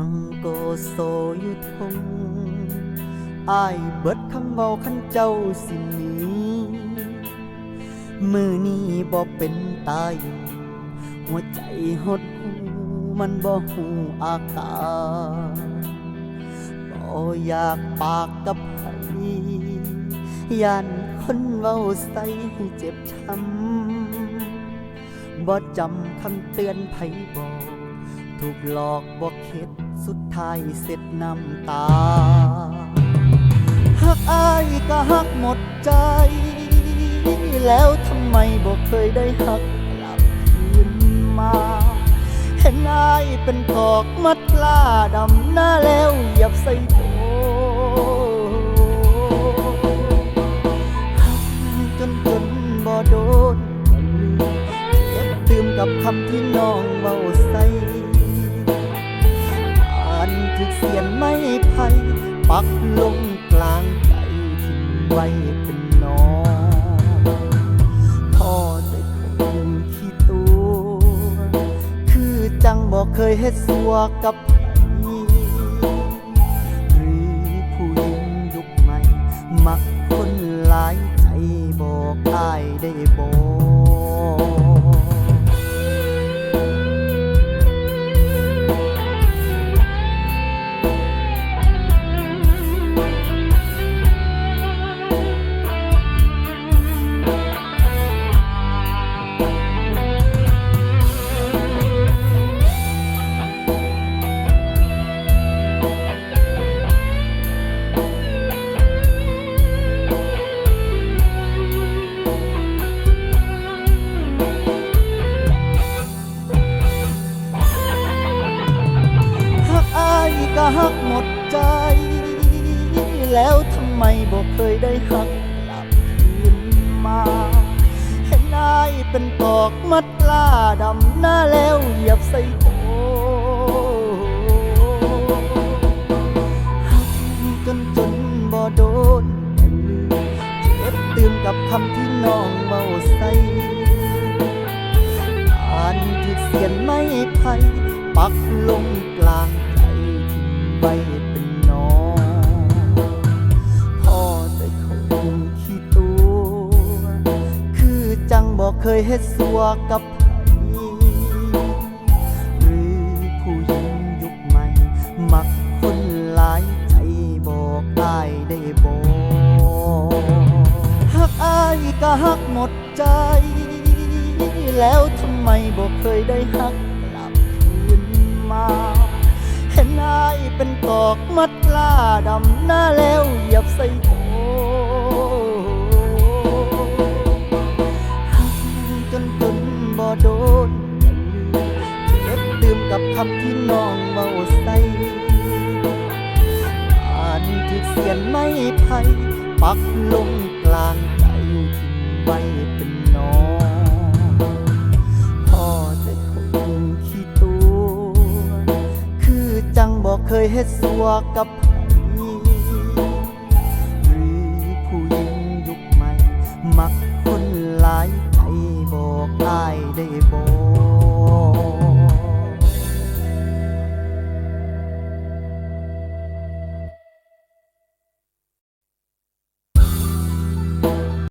นั่งโกโซอยู่ทงอายเบิดคำเว้าคันเจ้าสิหนีมือนี้บ่เป็นตายหัวใจหดหูมันบ่หูอาการบ่อยากปากกับไผย่านคนเว้าใส่ให้เจ็บช้ำบ่จำคำเตือนไผบอกถูกหลอกบอกเข็ด สุดท้ายเสร็จน้ำตาหักอายก็หักหมดใจ แล้วทำไมบอกเคยได้หักกลับคืนมา เห็นอายเป็นกอกมัดกล้าดำหน้าแล้วเหยียบใส่โตหักจนจนบ่โดนก็ลืมเจ็บตืมกับคำที่น้องเบาใส่ เสียนไม่ไพ่ปักลงกลางใจทิ้งไว้เป็นน้องพ่อได้คงขี้ตัว คือจังบอกเคยเฮ็ดสัวกับ หักหมดใจ แล้วทำไมบอกเคยได้หักกลับคืนมา เห็นอายเป็นตอกมัดล้าดำหน้าแล้วเหยียบใส่โตหักจนจนบ่โดนเจ็บตื่มกับคำที่น้องเมาใส่อ่านที่เสียนไม่ไพ่ปักลงกลาง บอกเคยเฮ็ดสัวกับไผหรือผู้หญิงยุคใหม่ มักคนหลายใจบอกอายได้บอกหักอายก็หักหมดใจ แล้วทำไมบอกเคยได้หักกลับคืนมา เห็นอายเป็นตอกมัดล้าดำ กับคำที่น้องเมาใส่อ่านถึกเสียนไม่ไพ่ปักลงกลางใจทิ้งไว้เป็นน้องพ่อได้คงขี้ตัว คือจังบอกเคยเฮ็ดสัวกับไผหรือผู้หญิงยุคใหม่มักคนหลาก